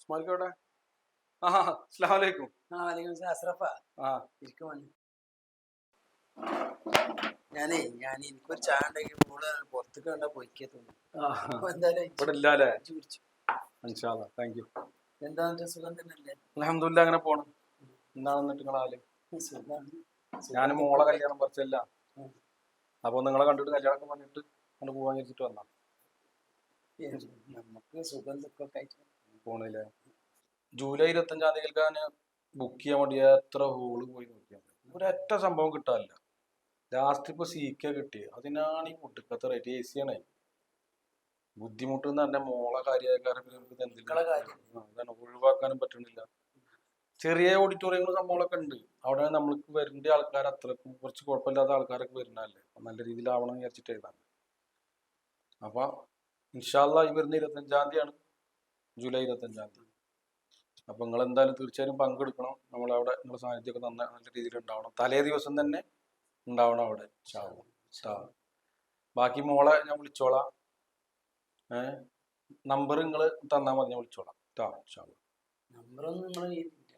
സ്മൈൽക്ക എവിടെ? ആ അസ്സലാമു അലൈക്കും. ആ വലൈക്കും സലാം അസ്രഫ ആ. ഞാനേ ഞാൻ എനിക്കൊരു ചായ പുറത്തേക്ക് കണ്ട പൊയ്ക്കേ തോന്നുന്നു എന്തായാലും എന്താ സുഖം തന്നെയല്ലേ? അലഹമില്ല അങ്ങനെ പോണം. എന്താണ് എന്നിട്ട് ഞാൻ മോളെ കല്യാണം പറിച്ചല്ല. അപ്പൊ നിങ്ങളെ കണ്ടിട്ട് കല്യാണം പറഞ്ഞിട്ട് അങ്ങോട്ട് പോവാൻ വിചാരിച്ചിട്ട് വന്നാ. നമുക്ക് സുഖം ദുഃഖമൊക്കെ ആയിട്ട് പോണില്ലേ ജൂലൈ ഇരുപത്തഞ്ചാം തീയതിക്ക് ഞാൻ ബുക്ക് ചെയ്യാൻ വേണ്ടി എത്ര ഹോൾ പോയി നോക്കിയാൽ ഒരൊറ്റ സംഭവം കിട്ടാനില്ല. ലാസ്റ്റ് ഇപ്പൊ സീക്ക കിട്ടി അതിനാണ് ഈ മുട്ടുക്കത്തെ റേറ്റ് എ സി ആണ്. ബുദ്ധിമുട്ട് എന്ന് മോളെ കാര്യക്കാരൊക്കെ എന്തെങ്കിലും ഒഴിവാക്കാനും പറ്റണില്ല. ചെറിയ ഓഡിറ്റോറിയങ്ങളും സംഭവങ്ങളൊക്കെ ഉണ്ട്. അവിടെ നമ്മൾക്ക് വരേണ്ട ആൾക്കാർ അത്രക്കും കുറച്ച് കുഴപ്പമില്ലാത്ത ആൾക്കാരൊക്കെ വരുന്നതല്ലേ? നല്ല രീതിയിലാവണം വിചാരിച്ചിട്ട് എഴുതാൻ. അപ്പൊ ഇൻഷാല്ല ഈ വരുന്ന ഇരുപത്തഞ്ചാം തീയതിയാണ്. ജൂലൈ ഇരുപത്തഞ്ചാം തീയതി. അപ്പൊ നിങ്ങൾ എന്തായാലും തീർച്ചയായും പങ്കെടുക്കണം. നമ്മൾ അവിടെ നിങ്ങളുടെ സാന്നിധ്യമൊക്കെ നന്ന നല്ല രീതിയിൽ ഉണ്ടാവണം. തലേ ദിവസം തന്നെ ഉണ്ടാവണം അവിടെ. ചാവും ട്ടാ. ബാക്കി മോളെ ഞാൻ വിളിച്ചോളാം. ഏ? നമ്പർ നിങ്ങൾ തന്നാൽ മതി ഞാൻ വിളിച്ചോളാം. ട്ടാ ഇൻഷാല്ലാ. നമ്പറൊന്നും കയ്യിലില്ല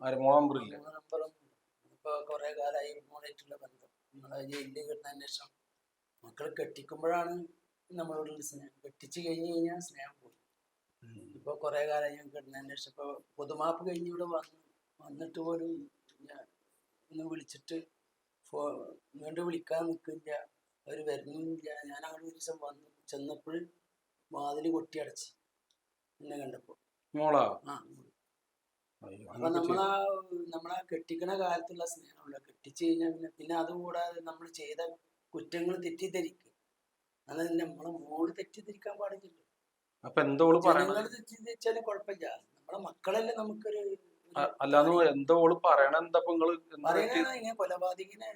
ആര്? മോളെ നമ്പർ ഇല്ല? നമ്മളെ നമ്പറൊന്നും ഇപ്പൊ കുറെ കാലമായി മോളായിട്ടുള്ള ബന്ധം. നമ്മളെ ജയിലിൽ കിട്ടുന്നതിന് ശേഷം മക്കളെ കെട്ടിക്കുമ്പോഴാണ് നമ്മളോടുള്ള സ്നേഹം കെട്ടിച്ചു കഴിഞ്ഞു കഴിഞ്ഞാൽ സ്നേഹം പോയി ഇപ്പൊ കുറെ കാലം ഞാൻ കിടന്നതിന് ശേഷം ഇപ്പൊ പൊതുമാപ്പ് കഴിഞ്ഞ് ഇവിടെ വന്നു വന്നിട്ട് പോലും ഞാൻ ഒന്ന് വിളിച്ചിട്ട് ഫോ വീണ്ടും വിളിക്കാൻ നിൽക്കില്ല അവർ വരുന്നില്ല. ഞാൻ അങ്ങനെ ഒരു ദിവസം വന്നു ചെന്നപ്പോൾ വാതിൽ കൊട്ടി അടച്ച് എന്നെ കണ്ടപ്പോൾ മോളാ? ആ. അപ്പൊ നമ്മളാ നമ്മളാ കെട്ടിക്കണ കാലത്തുള്ള സ്നേഹമുള്ള കെട്ടിച്ചു കഴിഞ്ഞാൽ പിന്നെ പിന്നെ അതുകൂടാതെ നമ്മൾ ചെയ്ത കുറ്റങ്ങൾ തെറ്റിദ്ധരിക്കുക അത് നമ്മളെ മോൾ തെറ്റിദ്ധരിക്കാൻ പാടില്ലല്ലോ. അപ്പൊ എന്തോൾ ജനങ്ങൾ തെറ്റിദ്ധരിച്ചാലും കുഴപ്പമില്ല നമ്മളെ മക്കളല്ലേ നമുക്കൊരു അല്ലാതെ പറയണ എന്താ നിങ്ങൾ ഇങ്ങനെ കൊലപാതകിനെ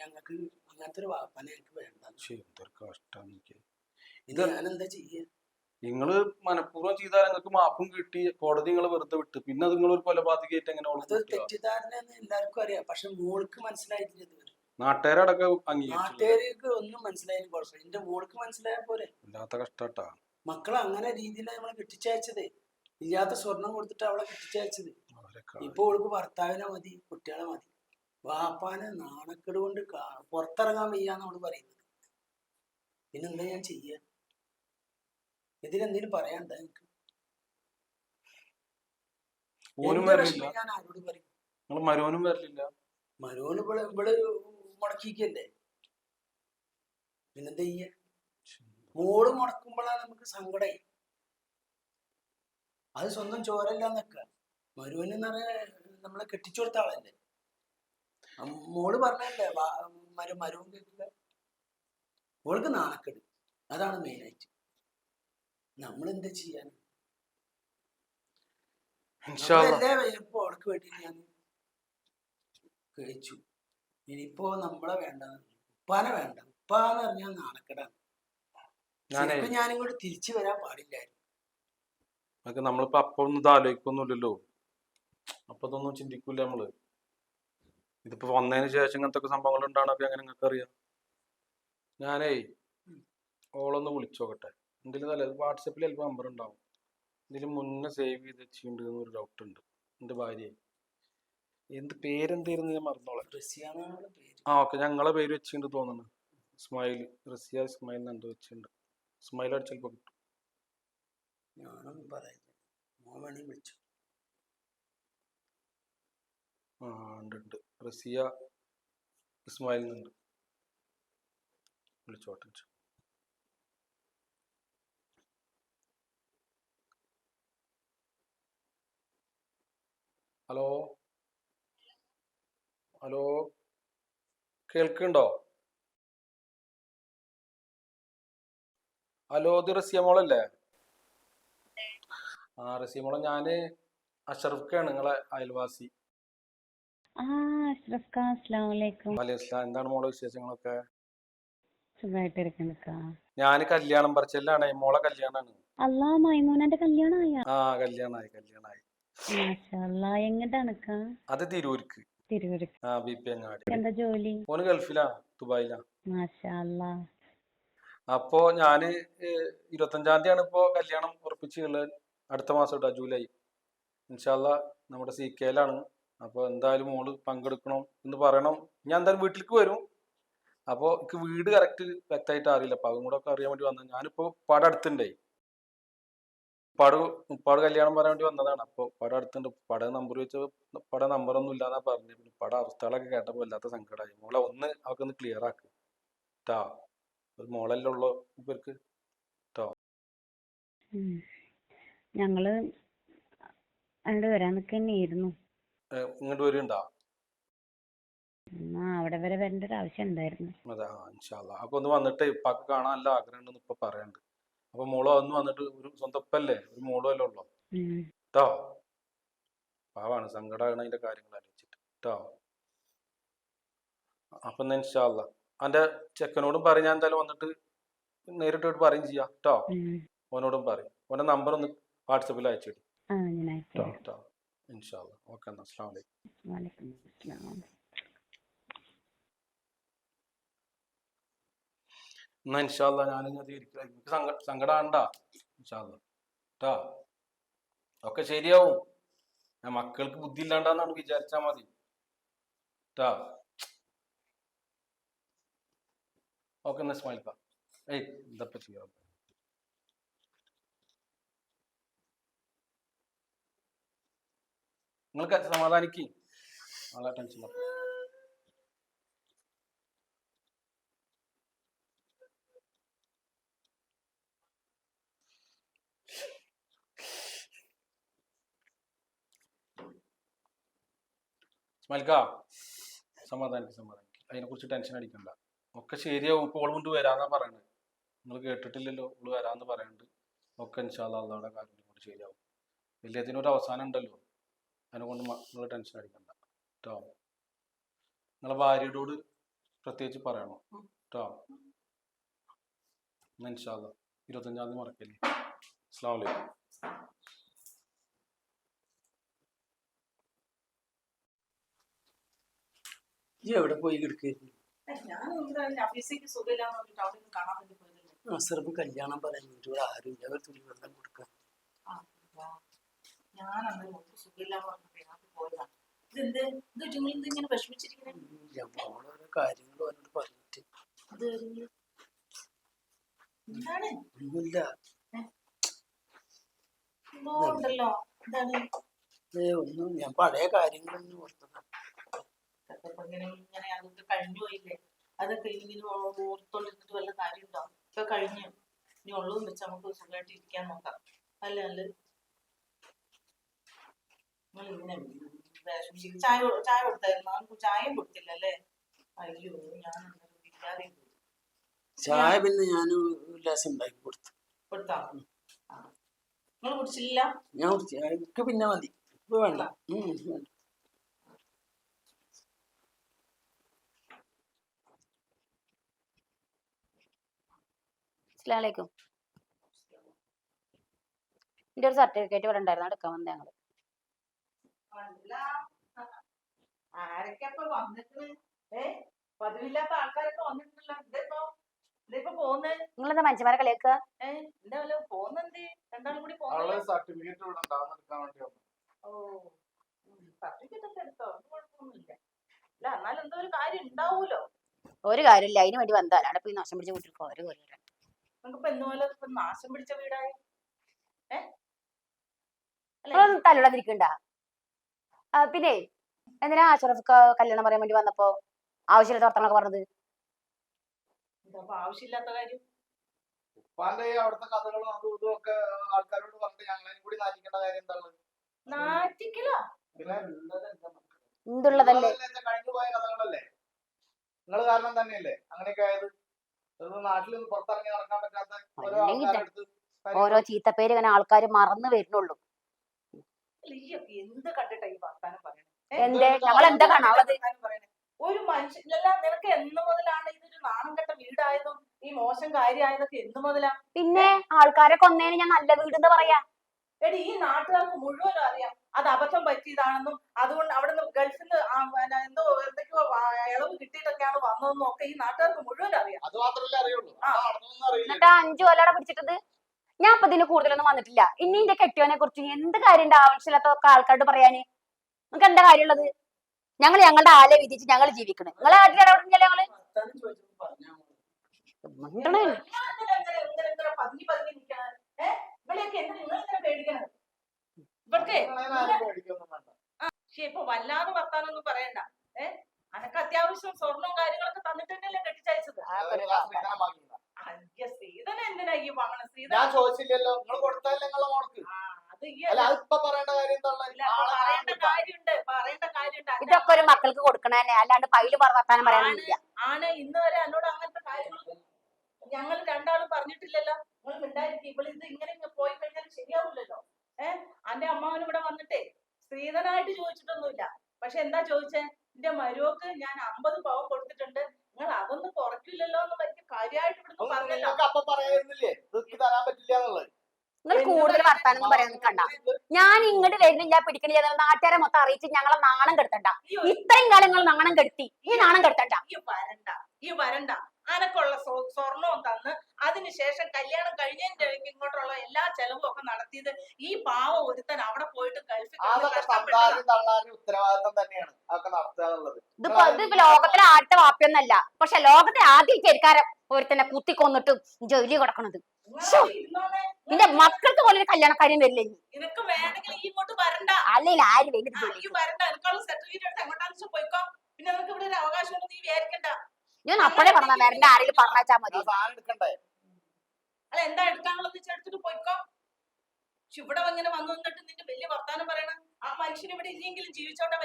ഞങ്ങൾക്ക് അങ്ങനത്തെ ഒരു വാപ്പനെ എനിക്ക്. വേണ്ട കഷ്ടം ഇത് ചെയ്യാ? നിങ്ങൾ മനഃപൂർവം ചെയ്താൽ നിങ്ങൾക്ക് മാപ്പും കിട്ടി കോടതി നിങ്ങൾ വെറുതെ വിട്ട്. പിന്നെ നിങ്ങൾ ഒരു കൊലപാതകമായിട്ട് എങ്ങനെ തെറ്റിദ്ധാരണ എല്ലാവർക്കും അറിയാം. പക്ഷെ മോൾക്ക് മനസ്സിലായിട്ടില്ല ഇതുവരെ. നാട്ടുകാരടക്കം അംഗീകരിച്ചു നാട്ടുകാർക്ക് ഒന്നും മനസ്സിലായാലും കുഴപ്പമില്ല എന്റെ മോൾക്ക് മനസ്സിലായ പോലെ വല്ലാത്ത കഷ്ടാട്ടാ. മക്കളെ അങ്ങനെ രീതിയിലാണ് നമ്മളെ കെട്ടിച്ചയച്ചത്. ഇല്ലാത്ത സ്വർണം കൊടുത്തിട്ട് അവളെ കെട്ടിച്ചയച്ചത്. ഇപ്പൊ ഓൾക്ക് ഭർത്താവിനെ മതി കുട്ടികളെ മതി. വാപ്പാനെ നാണക്കേട് കൊണ്ട് പുറത്തിറങ്ങാൻ വയ്യാന്ന് അവൾ പറയുന്നത്. പിന്നെന്താ ഞാൻ ചെയ്യ? ഇതിലെന്തേലും പറയാണ്ട എനിക്ക് ഓനും വരില്ല ഞാൻ ആരോട് പറയും മരോനും വരില്ല മരോന് ഇവിടെ ഇവിടെ മുടക്കിക്കല്ലേ പിന്നെന്താ ചെയ്യ? മോൾ മുടക്കുമ്പോഴാണ് നമുക്ക് സങ്കടമായി അത് സ്വന്തം ചോരല്ല നിക്ക. മരുവന് നമ്മളെ കെട്ടിച്ചു കൊടുത്ത ആളല്ലേ മോൾ പറഞ്ഞല്ലേ മരു മരുവൻ കേട്ടില്ല. മോൾക്ക് നാണക്കെട്. അതാണ് മെയിനായിട്ട് നമ്മൾ എന്താ ചെയ്യാൻ. നമ്മളെല്ലാ വയ്യപ്പോ അവൾക്ക് വേണ്ടി ഞാൻ കഴിച്ചു. ഇനിയിപ്പോ നമ്മളെ വേണ്ട ഉപ്പാനെ വേണ്ട. ഉപ്പാന്ന് പറഞ്ഞാൽ നാണക്കെടാണ്. ഞാനിങ്ങോട്ട് തിരിച്ചു വരാൻ പാടില്ലായിരുന്നു. നമുക്ക് നമ്മളിപ്പോ അപ്പൊ ഒന്നും ഇത് ആലോചിക്കൊന്നുമില്ലല്ലോ. അപ്പൊ ഇതൊന്നും ചിന്തിക്കൂല നമ്മൾ. ഇതിപ്പോ വന്നതിന് ശേഷം ഇങ്ങനത്തെ സംഭവങ്ങൾ ഉണ്ടാണൊക്കെ എങ്ങനെ നിങ്ങൾക്ക് അറിയാം? ഞാനേ ഓളൊന്ന് വിളിച്ചോക്കട്ടെ. എന്തെങ്കിലും തല വാട്സപ്പിൽ ചിലപ്പോൾ നമ്പർ ഉണ്ടാവും. ഇതിന് മുന്നേ സേവ് ചെയ്ത് വെച്ചിട്ടുണ്ട് എന്നൊരു ഡൗട്ട് ഉണ്ട്. എന്റെ ഭാര്യ എന്ത് പേരെന്തായിരുന്നു ഞാൻ മറന്നോളെ? ആ ഓക്കെ. ഞങ്ങളെ പേര് വെച്ചിട്ടുണ്ട് തോന്നുന്നു. ഇസ്മായിൽ റസിയ ഇസ്മായിൽ എന്തോ വെച്ചിട്ടുണ്ട്. അടിച്ചപ്പോ ചിലപ്പോൾ കിട്ടും. ആ ഉണ്ട് ഉണ്ട്. റസിയ ഇസ്മായിൽ നിന്നുണ്ട് വിളിച്ചോട്ടെ ഹലോ? ഹലോ കേൾക്കുന്നുണ്ടോ ഹലോ ഇത് റസിയ മോളല്ലേ? ആ റസിയ മോളെ ഞാൻ അഷറഫ്ക്കാണ് നിങ്ങളെ അയൽവാസി. ആ അഷ്റഫ് ഖാൻ അസ്സലാമു അലൈക്കും. വലൈക്കും സ്ലാം. എന്താണ് മോളെ വിശേഷങ്ങളൊക്കെ? ഞാൻ ഞാൻ കല്യാണം പറച്ചല്ലാണ് മോളെ കല്യാണാണ്. അല്ലാ മൈമൂനന്റെ കല്യാണമായ ആ കല്യാണായി കല്യാണായി. മാഷാല്ലാ എങ്ങട്ടാണക്ക അത് തിരൂർക്ക് തിരൂര്. ആ ബി പി അങ്ങാടി എന്താ ജോലി? ഓന് ഗൾഫിലാ ദുബായിലാ. മാഷാല്ലാ അപ്പോ ഞാൻ ഏഹ് ഇരുപത്തഞ്ചാം ആണ് ഇപ്പോ കല്യാണം ഉറപ്പിച്ചുള്ളത് അടുത്ത മാസം കേട്ടോ ജൂലൈ. ഇൻഷാല്ല നമ്മുടെ സി കെയിലാണ് അപ്പൊ എന്തായാലും മോൾ പങ്കെടുക്കണം എന്ന് പറയണം. ഞാൻ എന്തായാലും വീട്ടിലേക്ക് വരും. അപ്പോ എനിക്ക് വീട് കറക്റ്റ് വ്യക്തമായിട്ട് അറിയില്ല. അപ്പൊ അതും കൂടെ ഒക്കെ അറിയാൻ വേണ്ടി വന്നത്. ഞാനിപ്പോ പടം അടുത്തുണ്ടേ ഉപ്പാട് പട കല്യാണം പറയാൻ വേണ്ടി വന്നതാണ്. അപ്പോൾ പട അടുത്തുണ്ട്. പട നമ്പർ വെച്ച് പട നമ്പറൊന്നും ഇല്ലാന്നാ പറഞ്ഞു പിന്നെ പട അവസ്ഥകളൊക്കെ കേട്ടപ്പോൾ വല്ലാത്ത സങ്കടമായി മോളെ ഒന്ന് അവർക്ക് ഒന്ന് ക്ലിയർ ആക്ക്. ട്ടാ. ഒരു മോളല്ലേ ഉള്ളൂ ഇവർക്ക്. ട്ടോ. ഞങ്ങൾ അങ്ങോട്ട് വരാൻ നിൽക്കുന്നതായിരുന്നു ഇങ്ങോട്ട് വരുന്നുണ്ടോ എന്നാ അവിടെ വരെ വരേണ്ട ഒരു ആവശ്യം ഉണ്ടായിരുന്നു. അതാ ഇൻഷാല്ല അപ്പൊ ഒന്ന് വന്നിട്ട്. ഇപ്പൊ കാണാൻ നല്ല ആഗ്രഹം ഉണ്ടെന്ന് ഇപ്പൊ പറയണ്ട്. അപ്പൊ മോൾ അന്ന് വന്നിട്ട് ഒരു സ്വന്തപ്പല്ലേ? ഒരു മോളും അല്ലേ ഉള്ളു. കേട്ടോ പാവാണ്. സങ്കടമാണ് അതിന്റെ കാര്യങ്ങൾ ആലോചിച്ചിട്ട്. കേട്ടോ അപ്പൊ ഇൻഷാല്ല അന്റെ ചെക്കനോടും പറയും ഞാൻ എന്തായാലും വന്നിട്ട് നേരിട്ട് പറയും ചെയ്യാം. കേട്ടോ. ഓനോടും പറയും. ഓന്റെ നമ്പർ ഒന്ന് വാട്സപ്പിൽ അയച്ചിട്ട് ഇൻഷാല്ല ഓക്കെ എന്നാ. അസ്സാം വലൈക്കും വലൈക്കും അസ്സലാം. എന്നാ ഇൻഷാല്ല ഞാനിങ്ങനെ ഇരിക്കില്ല എനിക്ക് സങ്ക സങ്കടാണ്ടാ ഒക്കെ ശരിയാവും. ഞാൻ മക്കൾക്ക് ബുദ്ധി ഇല്ലാണ്ടാന്നാണ് വിചാരിച്ചാ മതി. ട്ടാ. ഓക്കെ എന്നാ സ്മൈൽക്ക ഏയ് എന്താ ചെയ്യാം? നിങ്ങൾക്ക് സമാധാനിക്ക്. നല്ല ടെൻഷൻ സ്മൈൽക്ക സമാധാനിക്ക് സമാധാനിക്ക്. അതിനെ കുറിച്ച് ടെൻഷൻ അടിക്കണ്ട. ഒക്കെ ശരിയാവും. ഇപ്പോൾ കൊണ്ട് വരാന്നാ പറയണത് നിങ്ങൾ കേട്ടിട്ടില്ലല്ലോ ഓൾ വരാന്ന് പറയുന്നുണ്ട് ഒക്കെ ഇൻഷാല്ല അള്ളാടെ കാര്യം കൊണ്ട് ശരിയാവും. വലിയതിനും ഒരു അവസാനം ഉണ്ടല്ലോ. അതിനെ കൊണ്ട് നിങ്ങൾ ടെൻഷൻ അടിക്കണ്ട. കേട്ടോ നിങ്ങളെ ഭാര്യയോട് പ്രത്യേകിച്ച് പറയണം? കേട്ടോ ഇൻഷാല്ല ഇരുപത്തഞ്ചാം തീയതി മറക്കല്ലേ? അസ്സാം വലൈക്കും ഈ എവിടെ പോയി കിടക്കായിരുന്നു കല്യാണം പറയാൻ ഇവിടെ ആരും ഇല്ല തുള്ളി വെള്ളം കൊടുക്കാൻ പറഞ്ഞിട്ട്. അവനോട് ഒന്നുമില്ല. ഒന്നും ഞാൻ പഴയ കാര്യങ്ങളൊന്നും ഓർത്തതാണ് ഇതൊക്കെ ഇങ്ങനെ ഇങ്ങനെ അതൊക്കെ കഴിഞ്ഞു പോയില്ലേ? അതൊക്കെ ഇങ്ങനെ ഓർത്തോണ്ടിരുന്നിട്ട് വല്ല കാര്യമുണ്ടോ? ഇപ്പൊ കഴിഞ്ഞു ഇനി ഉള്ളതും വെച്ച് നമുക്ക് സുഖമായിട്ട് ഇരിക്കാൻ നോക്കാം. അല്ല അല്ല ഇങ്ങനെ വിഷമിച്ചിരിക്കും. ചായ ചായ കൊടുത്തായിരുന്നു? അവർക്ക് ചായയും കൊടുത്തില്ല അല്ലേ? അയ്യോ ഞാൻ ഇല്ലാതെ. ചായ പിന്നെ ഞാൻ ഒരു ഗ്ലാസ് ഉണ്ടാക്കി കൊടുത്തു. കൊടുത്താ? നിങ്ങൾ കുടിച്ചില്ല? ഞാൻ കുടിച്ചു. എനിക്ക് പിന്നെ മതി. ഇപ്പൊ വേണ്ട. അസ്സലാമലൈക്കും. എന്റെ ഒരു സർട്ടിഫിക്കറ്റ് ഇവിടെ ഉണ്ടായിരുന്നു. എടുക്കാൻ വന്നത് ഞങ്ങൾ നിങ്ങളെന്താ മനുഷ്യന്മാരെ കളിയാക്കുക? ഒരു കാര്യം ഉണ്ടാവൂലോ ഒരു കാര്യമില്ല. അതിന് വേണ്ടി വന്നതാണ്. അവിടെ പോയി നാശം പിടിച്ച് വീട്ടിൽ ഒരു കാര്യമില്ല. നിങ്ങൾക്കിപ്പോ എന്ന് പോലെ ഇപ്പൊ നാശം പിടിച്ച വീടായി ഏ? അല്ല? പിന്നെ എന്തിനാ അഷറഫ് കല്യാണം പറയാൻ വേണ്ടി വന്നപ്പോ ആവശ്യമില്ലാത്ത വർത്തമാനൊക്കെ പറഞ്ഞത്? എന്താ അപ്പൊ ആവശ്യമില്ലാത്ത കാര്യം? ഉപ്പാന്റെ അവിടുത്തെ കഥകളും അതും ഇതും ഒക്കെ ആൾക്കാരോട് പറഞ്ഞിട്ട് കൂടി നാറ്റിക്കേണ്ട കാര്യം എന്താണ്? നാറ്റിക്കലോ? പിന്നെ എന്തുള്ളതല്ലേ? കഴിഞ്ഞു പോയ കഥകളല്ലേ? നിങ്ങൾ കാരണം തന്നെയല്ലേ? അങ്ങനെയൊക്കെ ആയത്? നാട്ടിൽ പുറത്തിറങ്ങി നടക്കാൻ പറ്റാത്ത ഓരോ ചീത്ത ആൾക്കാരുടെ അടുത്ത് ഓരോ ചീത്തപ്പേര് ഇങ്ങനെ ആൾക്കാർ മറന്നു വരുന്നുള്ളൂ. എന്ത് കണ്ടിട്ടാ ഈ വർത്താനം പറയണേ? എന്തേ? ഞങ്ങൾ എന്താ കാണാനുള്ളത് ഒരു മനുഷ്യൻ നിനക്ക് എന്ന് മുതലാണ് ഇതൊരു നാണം കെട്ട വീടായതും ഈ മോശം കാര്യമായതൊക്കെ എന്ന് മുതലാ? പിന്നെ ആൾക്കാരെ കൊന്നേന് ഞാൻ നല്ല വീട് എന്ന് പറയാ. എടി ഈ നാട്ടുകാർക്ക് മുഴുവനും അറിയാം അത് അബദ്ധം പറ്റിയതാണെന്നും അതുകൊണ്ട് അവിടുന്ന് ഗൾഫിൽ നിന്ന് എന്തോ എന്തൊക്കെയോ ഇളവ് കിട്ടിയിട്ടൊക്കെയാണ് വന്നതെന്നും ഒക്കെ ഈ നാട്ടുകാർക്ക് മുഴുവൻ അറിയാം. അത് മാത്രമല്ല അറിയുള്ളൂ. എന്നിട്ട് അഞ്ചു കൊല്ലടെ പിടിച്ചിട്ടത്? ഞാൻ ഇപ്പൊ ഇതിന് കൂടുതലൊന്നും വന്നിട്ടില്ല. ഇനി എന്റെ കെട്ടിയോനെ കുറിച്ച് എന്ത് കാര്യമുണ്ട് ആവശ്യമില്ലാത്തൊക്കെ ആൾക്കാരോട് പറയാന്? നിങ്ങൾക്ക് എന്താ കാര്യമുള്ളത്? ഞങ്ങൾ ഞങ്ങളുടെ ആലെ വിധിച്ച് ഞങ്ങൾ ജീവിക്കണേ. നിങ്ങളെ നാട്ടിൽ അവിടെ ഞങ്ങൾ. മിണ്ടണേ. ഇവിടെയൊക്കെ എന്താ നിങ്ങൾ ഇങ്ങനെ പേടിക്കണത് വേണ്ട. പക്ഷെ ഇപ്പൊ വല്ലാതെ വർത്താനൊന്നും പറയണ്ട. ഏ? അനക്ക് അത്യാവശ്യം സ്വർണവും കാര്യങ്ങളൊക്കെ തന്നിട്ട് തന്നെയല്ലേ കെട്ടിച്ചയച്ചത്? അയ്യ എന്തിനാ ഈ വാങ്ങണ സീത ഞാൻ ചോദിച്ചില്ലല്ലോ. നിങ്ങൾ കൊടുത്തല്ലേ നിങ്ങളെ മോൾക്ക്? ഇതൊക്കെ ഒരു മക്കൾക്ക് കൊടുക്കണ തന്നെ. അല്ലാണ്ട് പൈൽ വർത്താനം പറയാനൊന്നുമില്ല ആണ്. ഇന്ന് വരെ എന്നോട് അങ്ങനത്തെ കാര്യങ്ങൾ ഞങ്ങൾ രണ്ടാളും പറഞ്ഞിട്ടില്ലല്ലോ. നിങ്ങൾ മിണ്ടായിരിക്കും ഇവൾ ഇത് ഇങ്ങനെ ശരിയാവില്ലല്ലോ. ഏഹ് അന്റെ അമ്മാവൻ ഇവിടെ വന്നിട്ടേ സ്ത്രീധനായിട്ട് ചോദിച്ചിട്ടൊന്നുമില്ല. പക്ഷെ എന്താ ചോദിച്ചേ? എന്റെ മരുവക്ക് ഞാൻ അമ്പത് പവൻ കൊടുത്തിട്ടുണ്ട്. നിങ്ങൾ അതൊന്നും കുറയ്ക്കില്ലല്ലോ എന്ന് വലിയ കാര്യമായിട്ട് ഇവിടുന്ന് പറഞ്ഞല്ലോ. അപ്പൊ പറയായിരുന്നില്ലേ തരാൻ പറ്റില്ല എന്നുള്ളത്. നിങ്ങൾ കൂടുതൽ വർത്താനം പറയാൻ നിൽക്കണ്ട. ഞാൻ ഇങ്ങോട്ട് വരുന്നില്ല പിടിക്കണില്ല. നാട്ടുകാരെ മൊത്തം അറിയിച്ച് ഞങ്ങളെ നാണം കെടുത്തണ്ട. ഇത്രയും കാലം നിങ്ങൾ നാണം കെടുത്തി. ഈ നാണം കെടുത്തണ്ട. ഈ വരണ്ട. അനക്കുള്ള സ്വ- സ്വർണവും തന്ന് അതിനുശേഷം കല്യാണം കഴിഞ്ഞതിന്റെ ഇടയ്ക്ക് ഇങ്ങോട്ടുള്ള എല്ലാ ചെലവും ഒക്കെ നടത്തിയത് ഈ പാവം ഒരുത്തൻ അവിടെ പോയിട്ട് ഉത്തരവാദിത്തം തന്നെയാണ്. അതൊക്കെ നടത്തുക എന്നുള്ളത് ഇതിപ്പോ ഇതിപ്പോ ലോകത്തിലെ ആട്ട വാപ്യൊന്നല്ല പക്ഷെ ലോകത്തെ ആദ്യ ചെരുക്കാരം ഒരുത്തന്നെ കുത്തിക്കൊന്നിട്ടും ജോലി കൊടുക്കണത്. നിന്റെ മക്കൾക്ക് പോലെ ഒരു കല്യാണക്കാര്യം വരില്ല ഇനി നിനക്ക് വേണമെങ്കിൽ ഇങ്ങോട്ട് വരണ്ട. അല്ലെങ്കിൽ ആര് വരണ്ട. എനിക്കുള്ള സർട്ടിഫിക്കറ്റ് എടുത്ത് എങ്ങോട്ടാണെന്ന് പോയിക്കോ. പിന്നെ നിനക്ക് ഇവിടെ ഒരു അവകാശം നീ വിചാരിക്കണ്ട. ഞാൻ അപ്പഴേ പറഞ്ഞ വരണ്ട ആരെങ്കിലും പറഞ്ഞാച്ചാ മതി. ആ സാധനം എടുക്കണ്ടേ? അല്ല എന്താ എടുക്കാനുള്ളത് വെച്ചാൽ എടുത്തിട്ട് പോയിക്കോ. പക്ഷെ ഇവിടെ ഇങ്ങനെ വന്നു നിന്റെ വലിയ വർത്താനം പറയണ. ആ മനുഷ്യൻ ഇവിടെ ഇല്ലെങ്കിലും ജീവിച്ചോട്ടെ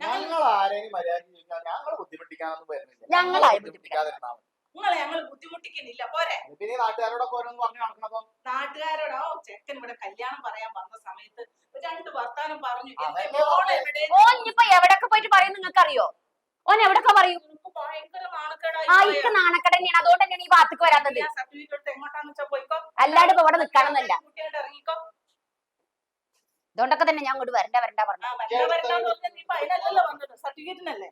ഞങ്ങൾ ആരെയും മര്യാദ ചോദിക്കാൻ ഞങ്ങൾ ബുദ്ധിമുട്ടിക്കാനൊന്നും വരുന്നില്ല. ബുദ്ധിമുട്ടിക്കാതിരുന്നാ. നിങ്ങളെ ഞങ്ങൾ ബുദ്ധിമുട്ടിക്കുന്നില്ല. പോരെ. പിന്നെ ഈ നാട്ടുകാരോടൊക്കെ ഓരോന്ന് പറഞ്ഞു നടക്കണപ്പോ നാട്ടുകാരോടോ ചെക്കൻ ഇവിടെ കല്യാണം പറയാൻ വന്ന സമയത്ത് രണ്ട് വർത്താനം പറഞ്ഞു. എവിടെ? പോയിട്ട് പറയും നിങ്ങൾക്ക് അറിയോ ഓൻ എവിടൊക്കെ പറയും? ആ. ഇക്ക് നാണക്കട തന്നെയാണ്. അതുകൊണ്ട് തന്നെയാണ് ഈ ഭാഗത്തേക്ക് വരാത്തത്. അല്ലാണ്ട് ഇപ്പൊ ഇവിടെ ഇറങ്ങിക്കോ അതുകൊണ്ടൊക്കെ തന്നെ ഞാൻ ഇങ്ങോട്ട് വരണ്ട വരണ്ട പറഞ്ഞു ആ വരണ്ട വരണ്ടാന്ന് പറഞ്ഞാൽ നീ ഇപ്പൊ അതിനല്ലല്ലോ വന്നത് സർട്ടിഫിക്കറ്റിനല്ലേ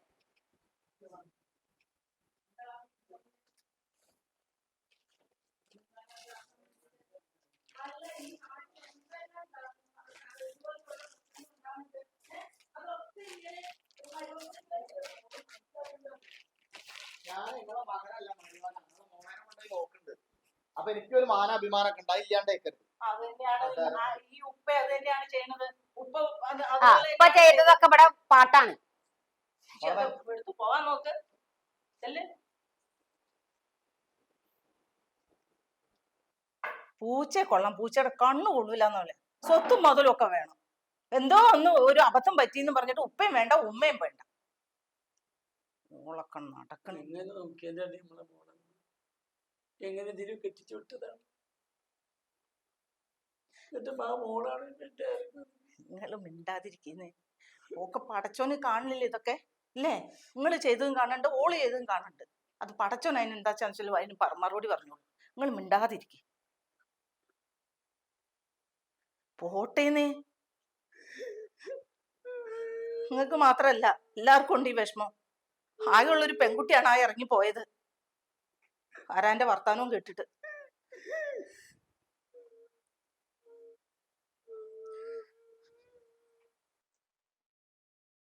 ഞാൻ നിങ്ങളെ മകനല്ല മരുമകനാ. നിങ്ങളെ മോനെ കൊണ്ടുപോയി നോക്കുന്നുണ്ട് അപ്പൊ എനിക്കൊരു മാനാഭിമാനമൊക്കെ ഉണ്ടായി ഇല്ലാണ്ടേക്കരുത് ഈ- ഉപ്പ അത് തന്നെയാണ് ചെയ്യണത്. ഉപ്പ അത് ആ അതുപോലെ ഇപ്പൊ ചെയ്തതൊക്കെ ഇവിടെ പാട്ടാണ്. എടുത്ത് പോവാൻ നോക്ക്. ചെല്ല്. പൂച്ചയെ കൊള്ളാം. പൂച്ചയുടെ കണ്ണു കൊള്ളൂല എന്നല്ലേ സ്വത്തും മുതലും ഒക്കെ വേണം. എന്തോ ഒന്ന് ഒരു അബദ്ധം പറ്റിയെന്ന് പറഞ്ഞിട്ട് ഉപ്പയും വേണ്ട ഉമ്മയും വേണ്ട. ഓളൊക്കെ നടക്കണ എങ്ങനെ ഇതിന് കെട്ടിച്ചു വിട്ടതാണ്? എന്നിട്ട് ആ മോളാണ് എന്റെ നിങ്ങൾ മിണ്ടാതിരിക്കുന്നേ. ഓക്കെ പടച്ചോന് കാണില്ലേ ഇതൊക്കെ? ഇല്ലേ? നിങ്ങൾ ചെയ്തതും കാണണ്ട് ഓൾ ചെയ്തതും കാണണ്ട്. അത് പടച്ചോൻ അതിന് എന്താ വെച്ചാൽ അതിന് മറുപടി പറഞ്ഞോളൂ. നിങ്ങൾ മിണ്ടാതിരിക്കെ. പോട്ടേന്നേ. നിങ്ങൾക്ക് മാത്രല്ല എല്ലാവർക്കും ഉണ്ട് ഈ വിഷമം. ആകെയുള്ളൊരു പെൺകുട്ടിയാണ് ആ ഇറങ്ങി പോയത്. ആരാന്റെ വർത്താനവും കേട്ടിട്ട്.